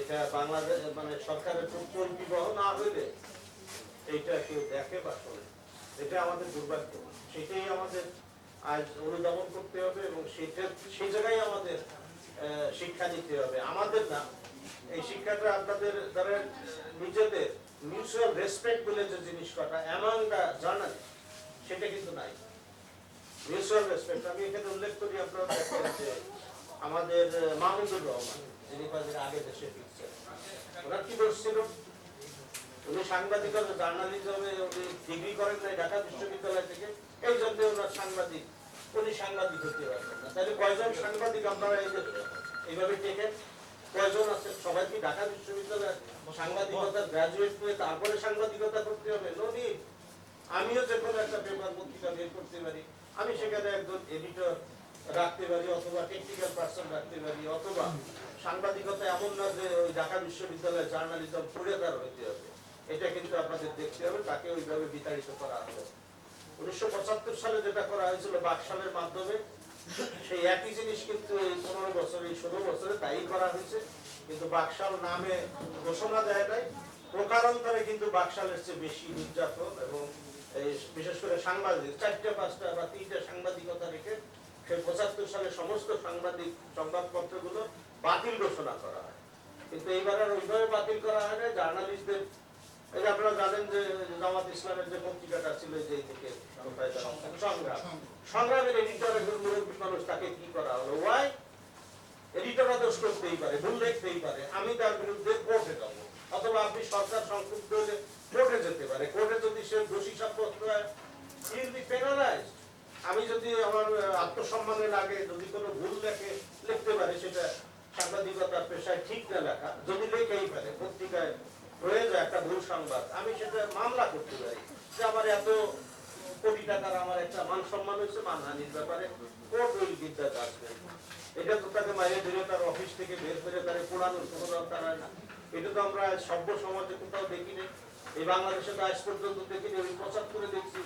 এটা বাংলাদেশ মানে সরকারের চলতিবহ না হইলে এইটা কেউ দেখে বা শোনে। এটা আমাদের দুর্ভাগ্য। সেটাই আমাদের আজ অনুধাবন করতে হবে এবং সেটা সেই জায়গায় আমাদের শিক্ষা নিতে হবে। আমাদের না, এই শিক্ষাটা আপনাদের ধরেন নিজেদের মিউচুয়াল রেসপেক্ট বলে যে জিনিস কটা এমন জার্নালিস্ট সেটা কিন্তু নাই। মিউচুয়াল রেসপেক্ট আমি এখানে উল্লেখ করি আপনারা দেখেন আমাদের মাহমুদুর রহমান, যিনি কয়েকদিন আগে দেশে ফিরছেন ওনার কি দোষ ছিল? উনি সাংবাদিকতা জার্নালিজমে উনি ডিগ্রি করেন নাই ঢাকা বিশ্ববিদ্যালয় থেকে। এই জন্য ওনার সাংবাদিক, উনি সাংবাদিক হতে পারবেন না। তাহলে কয়জন সাংবাদিক আপনারা এই এইভাবে টেকেন কয়জন আছে? সবাই কি ঢাকা বিশ্ববিদ্যালয় সাংবাদিকতা গ্রাজুয়েট করে তারপরে সাংবাদিকতা করতে হবে? নদী আমিও যে কোনো একটা পেপার পত্রিকা বের করতে পারি। আমি সেখানে একজন এডিটর রাখতে পারি অথবা টেকনিক্যাল পার্সন রাখতে পারি অথবা সাংবাদিকতা এমন না যে ওই ঢাকা জার্নালিজম পড়ে তার হইতে হবে। এটা কিন্তু আপনাদের দেখতে হবে, তাকে ওইভাবে বিতাড়িত করা হবে। উনিশশো পঁচাত্তর সালে যেটা করা হয়েছিল বাকশালের মাধ্যমে, সেই একই জিনিস কিন্তু এই পনেরো বছর ষোলো বছরে তাই করা হয়েছে। কিন্তু বাকশাল নামে ঘোষণা দেয় নাই। প্রকারান্তরে কিন্তু বাকশালের চেয়ে বেশি নির্যাতন এবং বিশেষ করে সাংবাদিক, চারটে, পাঁচটা বা তিনটা সাংবাদিকতা পঁচাত্তর সালে সমস্ত সাংবাদিক সংবাদপত্রগুলো বাতিল ঘোষণা করা হয়। কিন্তু এইবার আর ওইভাবে বাতিল করা হয় না, জার্নালিস্টদের আপনারা জানেন যে জামাত ইসলামের যে পত্রিকাটা ছিল থেকে সংগ্রাম। সংগ্রামের মুরব্বী মানুষ তাকে কি করা হলো? ওয়াই এডিটররা দোষ করতেই পারে, ভুল লিখতেই পারে। আমি তার বিরুদ্ধে কোর্টে যাব। অথবা আপনি সরকার সংক্ষুব্ধ হলে কোর্টে যেতে পারে। কোর্টে যদি সে দোষী সাব্যস্ত হয় ইল বি পেনালাইজড আমি যদি আমার আহ, আত্মসম্মানের আগে যদি কোনো ভুল লেখে, লিখতে পারে, সেটা সাংবাদিকতার পেশায় ঠিক না লেখা, যদি লেখেই পারে, পত্রিকায় হয়ে যায় একটা ভুল সংবাদ, আমি সেটা মামলা করতে পারি। যে আমার এত কোটি টাকার আমার একটা মান সম্মান হয়েছে, মানহানির ব্যাপারে court will give the judgement এটা তো তাকে মাইনে ধরে তার অফিস থেকে বের করে তারে পোড়ানোর কোনো দরকার হয় না। এটা তো আমরা সভ্য সমাজে কোথাও দেখিনি। এই বাংলাদেশে তো আজ পর্যন্ত দেখিনি ওই পঁচাত্তরে দেখছি।